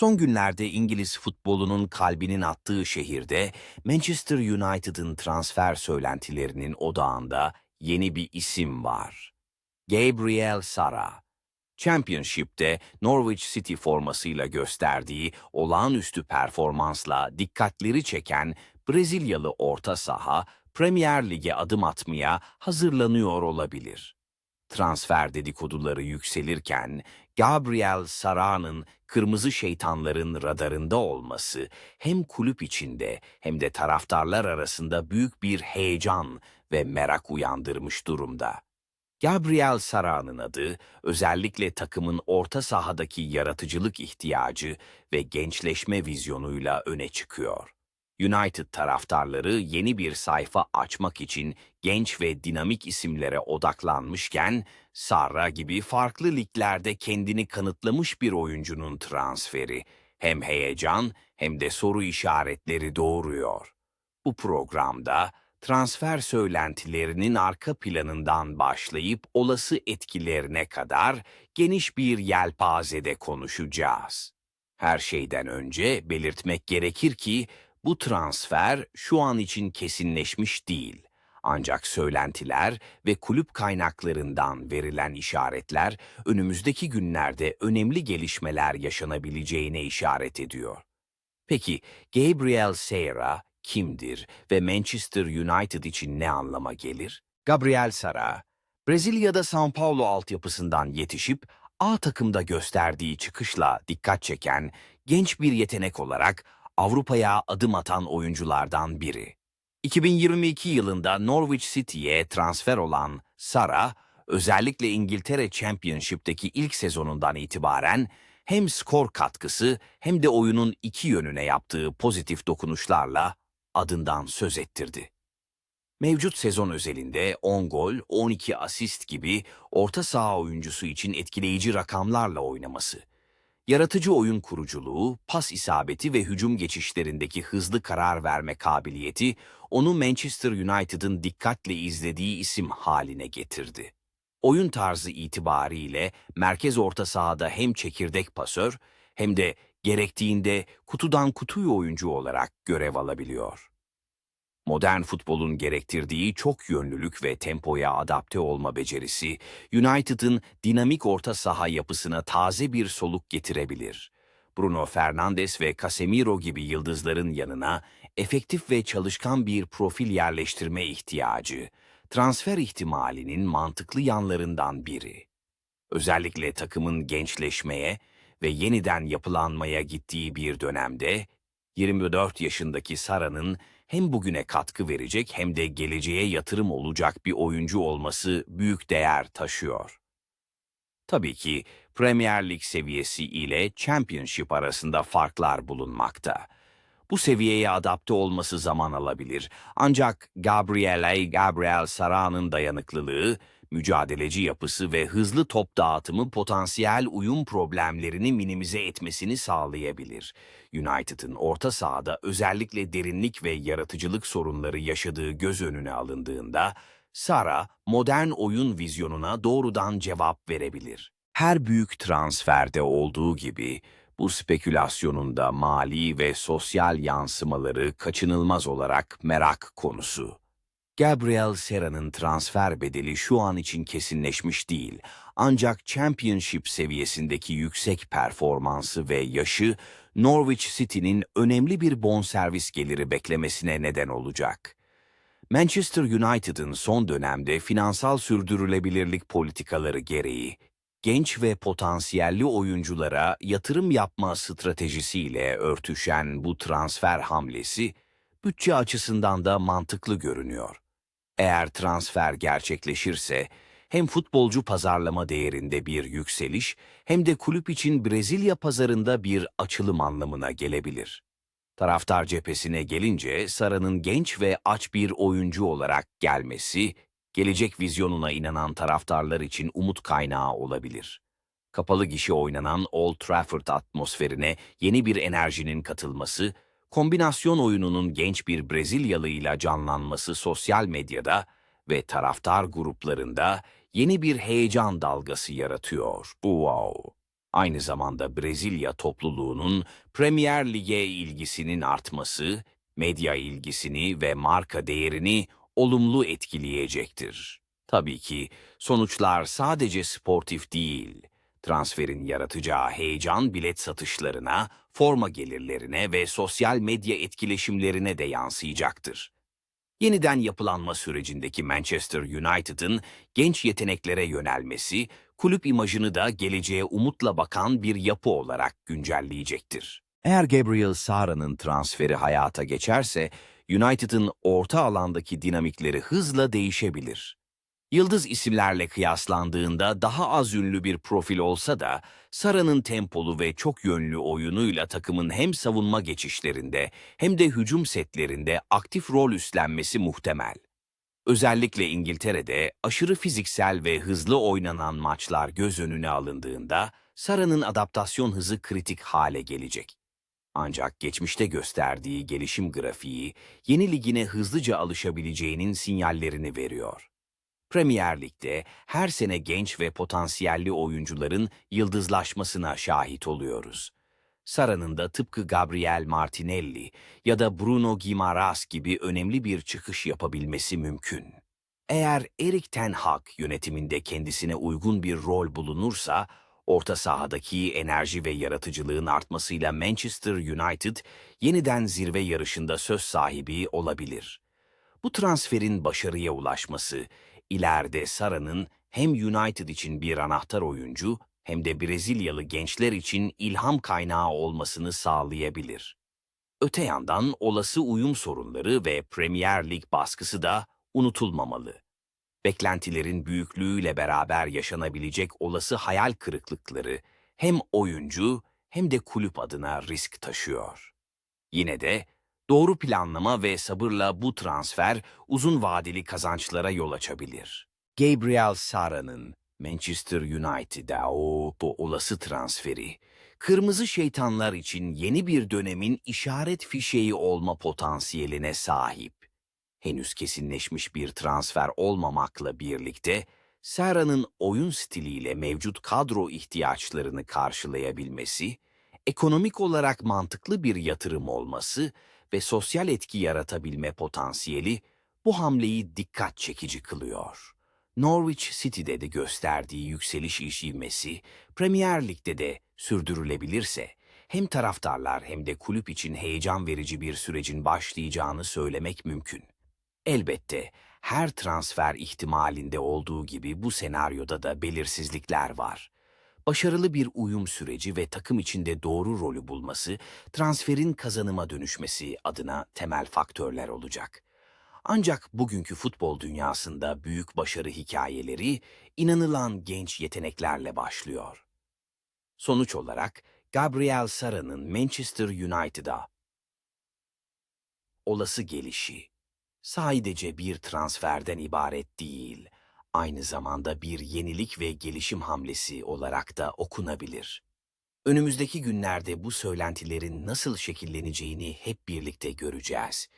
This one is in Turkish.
Son günlerde İngiliz futbolunun kalbinin attığı şehirde Manchester United'ın transfer söylentilerinin odağında yeni bir isim var. Gabriel Sara. Championship'te Norwich City formasıyla gösterdiği olağanüstü performansla dikkatleri çeken Brezilyalı orta saha Premier Lig'e adım atmaya hazırlanıyor olabilir. Transfer dedikoduları yükselirken Gabriel Sara'nın kırmızı şeytanların radarında olması hem kulüp içinde hem de taraftarlar arasında büyük bir heyecan ve merak uyandırmış durumda. Gabriel Sara'nın adı özellikle takımın orta sahadaki yaratıcılık ihtiyacı ve gençleşme vizyonuyla öne çıkıyor. United taraftarları yeni bir sayfa açmak için genç ve dinamik isimlere odaklanmışken, Sarra gibi farklı liglerde kendini kanıtlamış bir oyuncunun transferi hem heyecan hem de soru işaretleri doğuruyor. Bu programda transfer söylentilerinin arka planından başlayıp olası etkilerine kadar geniş bir yelpazede konuşacağız. Her şeyden önce belirtmek gerekir ki bu transfer şu an için kesinleşmiş değil. Ancak söylentiler ve kulüp kaynaklarından verilen işaretler önümüzdeki günlerde önemli gelişmeler yaşanabileceğine işaret ediyor. Peki Gabriel Sara kimdir ve Manchester United için ne anlama gelir? Gabriel Sara, Brezilya'da São Paulo altyapısından yetişip A takımda gösterdiği çıkışla dikkat çeken genç bir yetenek olarak Avrupa'ya adım atan oyunculardan biri. 2022 yılında Norwich City'ye transfer olan Sara, özellikle İngiltere Championship'teki ilk sezonundan itibaren hem skor katkısı hem de oyunun iki yönüne yaptığı pozitif dokunuşlarla adından söz ettirdi. Mevcut sezon özelinde 10 gol, 12 asist gibi orta saha oyuncusu için etkileyici rakamlarla oynaması, yaratıcı oyun kuruculuğu, pas isabeti ve hücum geçişlerindeki hızlı karar verme kabiliyeti onu Manchester United'ın dikkatle izlediği isim haline getirdi. Oyun tarzı itibariyle merkez orta sahada hem çekirdek pasör hem de gerektiğinde kutudan kutuyu oyuncu olarak görev alabiliyor. Modern futbolun gerektirdiği çok yönlülük ve tempoya adapte olma becerisi, United'ın dinamik orta saha yapısına taze bir soluk getirebilir. Bruno Fernandes ve Casemiro gibi yıldızların yanına efektif ve çalışkan bir profil yerleştirme ihtiyacı, transfer ihtimalinin mantıklı yanlarından biri. Özellikle takımın gençleşmeye ve yeniden yapılanmaya gittiği bir dönemde, 24 yaşındaki Sara'nın hem bugüne katkı verecek hem de geleceğe yatırım olacak bir oyuncu olması büyük değer taşıyor. Tabii ki Premier Lig seviyesi ile Championship arasında farklar bulunmakta. Bu seviyeye adapte olması zaman alabilir. Ancak Gabriele Gabriel Sara'nın dayanıklılığı, mücadeleci yapısı ve hızlı top dağıtımı potansiyel uyum problemlerini minimize etmesini sağlayabilir. United'ın orta sahada özellikle derinlik ve yaratıcılık sorunları yaşadığı göz önüne alındığında, Sara modern oyun vizyonuna doğrudan cevap verebilir. Her büyük transferde olduğu gibi bu spekülasyonun da mali ve sosyal yansımaları kaçınılmaz olarak merak konusu. Gabriel Sera'nın transfer bedeli şu an için kesinleşmiş değil. Ancak Championship seviyesindeki yüksek performansı ve yaşı Norwich City'nin önemli bir bonservis geliri beklemesine neden olacak. Manchester United'ın son dönemde finansal sürdürülebilirlik politikaları gereği genç ve potansiyelli oyunculara yatırım yapma stratejisiyle örtüşen bu transfer hamlesi bütçe açısından da mantıklı görünüyor. Eğer transfer gerçekleşirse hem futbolcu pazarlama değerinde bir yükseliş hem de kulüp için Brezilya pazarında bir açılım anlamına gelebilir. Taraftar cephesine gelince Sara'nın genç ve aç bir oyuncu olarak gelmesi, gelecek vizyonuna inanan taraftarlar için umut kaynağı olabilir. Kapalı gişe oynanan Old Trafford atmosferine yeni bir enerjinin katılması, kombinasyon oyununun genç bir Brezilyalı ile canlanması sosyal medyada ve taraftar gruplarında yeni bir heyecan dalgası yaratıyor. Wow! Aynı zamanda Brezilya topluluğunun Premier Lig'e ilgisinin artması, medya ilgisini ve marka değerini olumlu etkileyecektir. Tabii ki sonuçlar sadece sportif değil. Transferin yaratacağı heyecan bilet satışlarına, forma gelirlerine ve sosyal medya etkileşimlerine de yansıyacaktır. Yeniden yapılanma sürecindeki Manchester United'ın genç yeteneklere yönelmesi, kulüp imajını da geleceğe umutla bakan bir yapı olarak güncelleyecektir. Eğer Gabriel Sara'nın transferi hayata geçerse, United'ın orta alandaki dinamikleri hızla değişebilir. Yıldız isimlerle kıyaslandığında daha az ünlü bir profil olsa da, Sara'nın tempolu ve çok yönlü oyunuyla takımın hem savunma geçişlerinde hem de hücum setlerinde aktif rol üstlenmesi muhtemel. Özellikle İngiltere'de aşırı fiziksel ve hızlı oynanan maçlar göz önüne alındığında Sara'nın adaptasyon hızı kritik hale gelecek. Ancak geçmişte gösterdiği gelişim grafiği yeni ligine hızlıca alışabileceğinin sinyallerini veriyor. Premier Lig'de her sene genç ve potansiyelli oyuncuların yıldızlaşmasına şahit oluyoruz. Sara'nın da tıpkı Gabriel Martinelli ya da Bruno Guimaraes gibi önemli bir çıkış yapabilmesi mümkün. Eğer Erik Ten Hag yönetiminde kendisine uygun bir rol bulunursa, orta sahadaki enerji ve yaratıcılığın artmasıyla Manchester United yeniden zirve yarışında söz sahibi olabilir. Bu transferin başarıya ulaşması, ileride Sara'nın hem United için bir anahtar oyuncu hem de Brezilyalı gençler için ilham kaynağı olmasını sağlayabilir. Öte yandan olası uyum sorunları ve Premier Lig baskısı da unutulmamalı. Beklentilerin büyüklüğüyle beraber yaşanabilecek olası hayal kırıklıkları hem oyuncu hem de kulüp adına risk taşıyor. Yine de doğru planlama ve sabırla bu transfer uzun vadeli kazançlara yol açabilir. Gabriel Sara'nın Manchester United'a o bu olası transferi, kırmızı şeytanlar için yeni bir dönemin işaret fişeği olma potansiyeline sahip. Henüz kesinleşmiş bir transfer olmamakla birlikte, Sara'nın oyun stiliyle mevcut kadro ihtiyaçlarını karşılayabilmesi, ekonomik olarak mantıklı bir yatırım olması ve sosyal etki yaratabilme potansiyeli bu hamleyi dikkat çekici kılıyor. Norwich City'de de gösterdiği yükseliş ivmesi Premier Lig'de de sürdürülebilirse hem taraftarlar hem de kulüp için heyecan verici bir sürecin başlayacağını söylemek mümkün. Elbette her transfer ihtimalinde olduğu gibi bu senaryoda da belirsizlikler var. Başarılı bir uyum süreci ve takım içinde doğru rolü bulması, transferin kazanıma dönüşmesi adına temel faktörler olacak. Ancak bugünkü futbol dünyasında büyük başarı hikayeleri inanılan genç yeteneklerle başlıyor. Sonuç olarak Gabriel Sara'nın Manchester United'a olası gelişi sadece bir transferden ibaret değil, aynı zamanda bir yenilik ve gelişim hamlesi olarak da okunabilir. Önümüzdeki günlerde bu söylentilerin nasıl şekilleneceğini hep birlikte göreceğiz.